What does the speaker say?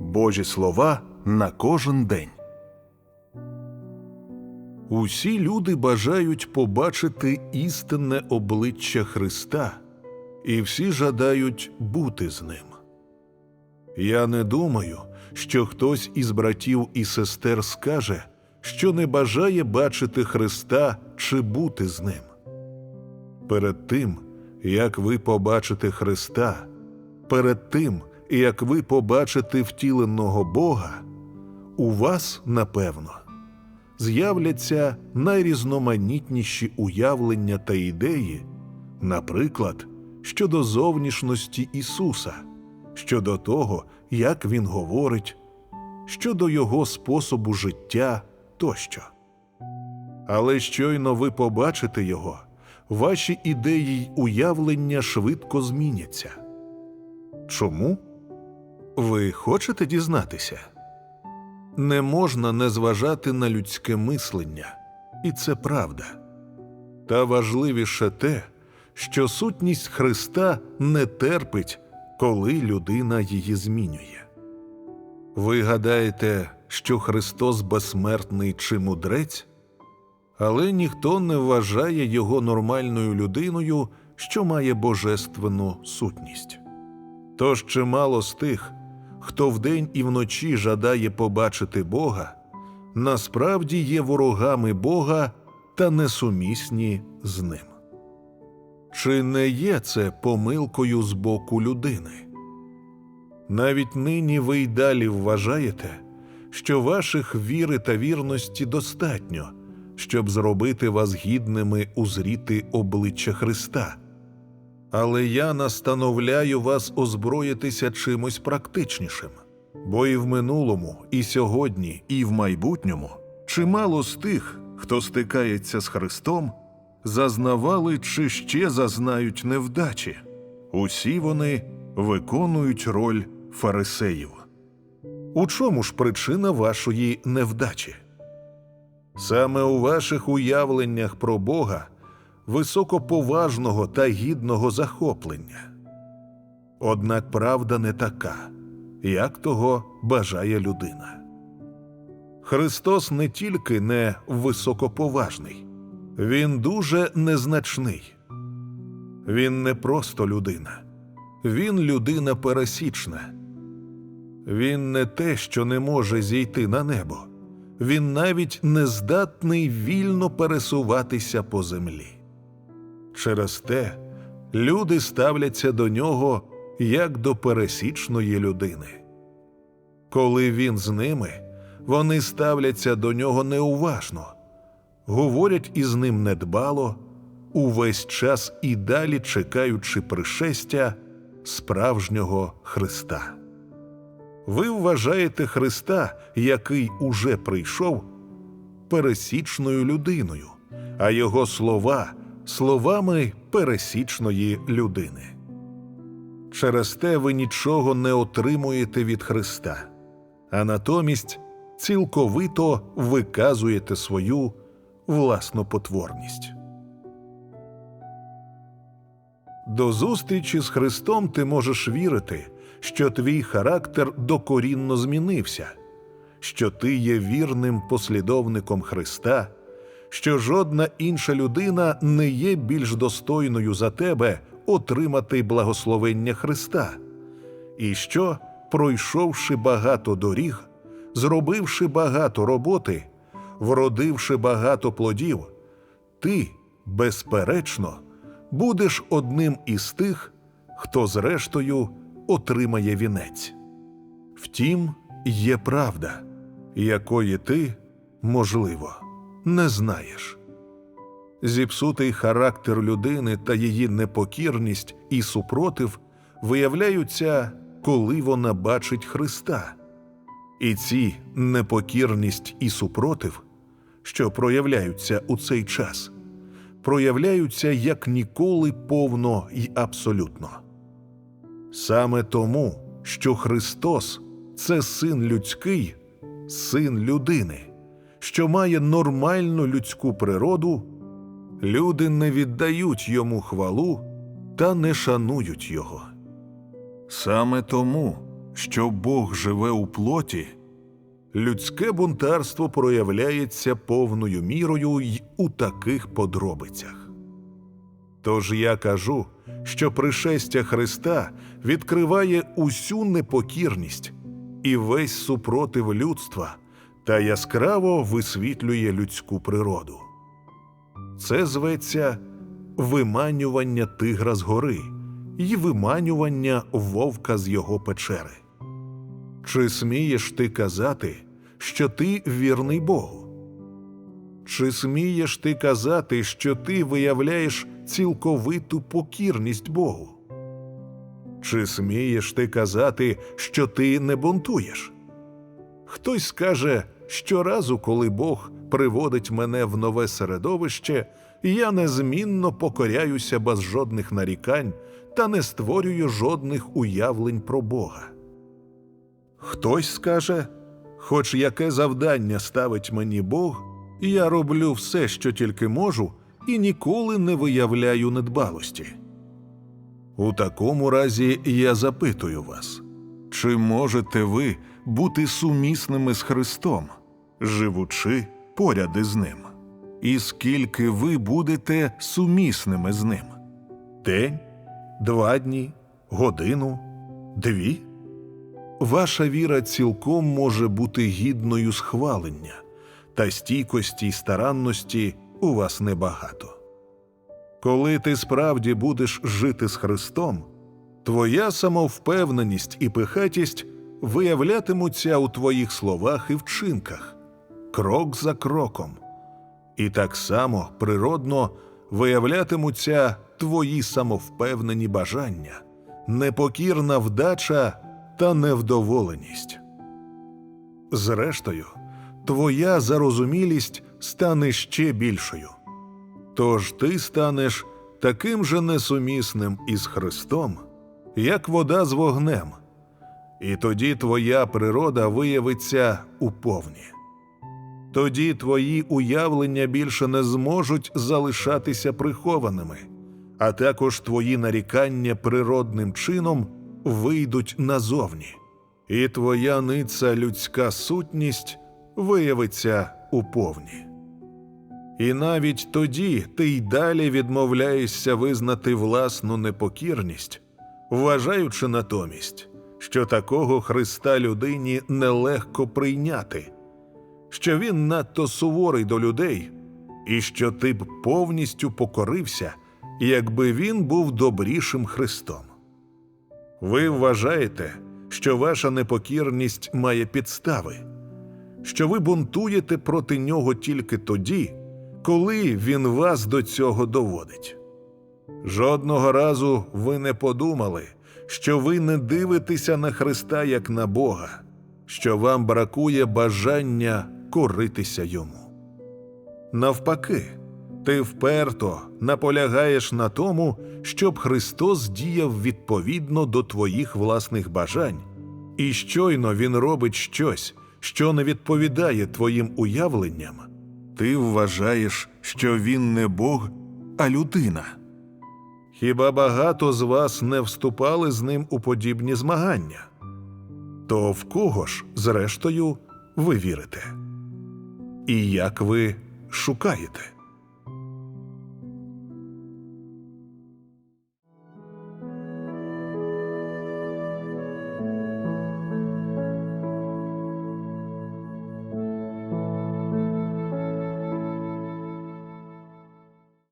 Божі слова на кожен день. Усі люди бажають побачити істинне обличчя Христа, і всі жадають бути з ним. Я не думаю, що хтось із братів і сестер скаже, що не бажає бачити Христа чи бути з ним. Перед тим, як ви побачите Христа, перед тим, як ви побачите втіленого Бога, у вас, напевно, з'являться найрізноманітніші уявлення та ідеї, наприклад, щодо зовнішності Ісуса, щодо того, як Він говорить, щодо Його способу життя тощо. Але щойно ви побачите Його, ваші ідеї й уявлення швидко зміняться. Чому? Ви хочете дізнатися? Не можна не зважати на людське мислення, і це правда. Та важливіше те, що сутність Христа не терпить, коли людина її змінює. Ви гадаєте, що Христос безсмертний чи мудрець? Але ніхто не вважає його нормальною людиною, що має божественну сутність. Тож чимало з тих, хто вдень і вночі жадає побачити Бога, насправді є ворогами Бога та несумісні з ним. Чи не є це помилкою з боку людини? Навіть нині ви й далі вважаєте, що ваших віри та вірності достатньо, щоб зробити вас гідними узріти обличчя Христа. Але я настановляю вас озброїтися чимось практичнішим, бо і в минулому, і сьогодні, і в майбутньому чимало з тих, хто стикається з Христом, зазнавали чи ще зазнають невдачі. Усі вони виконують роль фарисеїв. У чому ж причина вашої невдачі? Саме у ваших уявленнях про Бога високоповажного та гідного захоплення. Однак правда не така, як того бажає людина. Христос не тільки не високоповажний, він дуже незначний. Він не просто людина, він людина пересічна. Він не те, що не може зійти на небо, він навіть не здатний вільно пересуватися по землі. Через те люди ставляться до нього як до пересічної людини. Коли він з ними, вони ставляться до нього неуважно, говорять із ним недбало, увесь час і далі чекаючи пришестя справжнього Христа. Ви вважаєте Христа, який уже прийшов, пересічною людиною, а його слова словами пересічної людини. Через те ви нічого не отримуєте від Христа, а натомість цілковито виказуєте свою власну потворність. До зустрічі з Христом ти можеш вірити, що твій характер докорінно змінився, що ти є вірним послідовником Христа, що жодна інша людина не є більш достойною за тебе отримати благословення Христа, і що, пройшовши багато доріг, зробивши багато роботи, вродивши багато плодів, ти, безперечно, будеш одним із тих, хто зрештою отримає вінець. Втім, є правда, якої ти, можливо, не знаєш. Зіпсутий характер людини та її непокірність і супротив виявляються, коли вона бачить Христа. І ці непокірність і супротив, що проявляються у цей час, проявляються як ніколи повно й абсолютно. Саме тому, що Христос це син людський, син людини, що має нормальну людську природу, люди не віддають йому хвалу та не шанують його. Саме тому, що Бог живе у плоті, людське бунтарство проявляється повною мірою й у таких подробицях. Тож я кажу, що пришестя Христа відкриває усю непокірність і весь супротив людства та яскраво висвітлює людську природу. Це зветься виманювання тигра з гори і виманювання вовка з його печери. Чи смієш ти казати, що ти вірний Богу? Чи смієш ти казати, що ти виявляєш цілковиту покірність Богу? Чи смієш ти казати, що ти не бунтуєш? Хтось скаже, щоразу, коли Бог приводить мене в нове середовище, я незмінно покоряюся без жодних нарікань та не створюю жодних уявлень про Бога. Хтось скаже, хоч яке завдання ставить мені Бог, я роблю все, що тільки можу, і ніколи не виявляю недбалості. У такому разі я запитую вас, чи можете ви бути сумісними з Христом, живучи поряд із Ним? І скільки ви будете сумісними з Ним? День, два дні, годину, дві? Ваша віра цілком може бути гідною схвалення, та стійкості й старанності у вас небагато. Коли ти справді будеш жити з Христом, твоя самовпевненість і пихатість виявлятимуться у твоїх словах і вчинках, крок за кроком, і так само природно виявлятимуться твої самовпевнені бажання, непокірна вдача та невдоволеність. Зрештою, твоя зарозумілість стане ще більшою. Тож ти станеш таким же несумісним із Христом, як вода з вогнем, і тоді твоя природа виявиться уповні. Тоді твої уявлення більше не зможуть залишатися прихованими, а також твої нарікання природним чином вийдуть назовні, і твоя ниця людська сутність виявиться уповні. І навіть тоді ти й далі відмовляєшся визнати власну непокірність, вважаючи натомість, що такого Христа людині нелегко прийняти, що він надто суворий до людей, і що ти б повністю покорився, якби він був добрішим Христом. Ви вважаєте, що ваша непокірність має підстави, що ви бунтуєте проти нього тільки тоді, коли він вас до цього доводить. Жодного разу ви не подумали, що ви не дивитеся на Христа як на Бога, що вам бракує бажання коритися йому. Навпаки, ти вперто наполягаєш на тому, щоб Христос діяв відповідно до твоїх власних бажань, і щойно Він робить щось, що не відповідає твоїм уявленням, ти вважаєш, що він не Бог, а людина. Хіба багато з вас не вступали з ним у подібні змагання? То в кого ж, зрештою, ви вірите? І як ви шукаєте?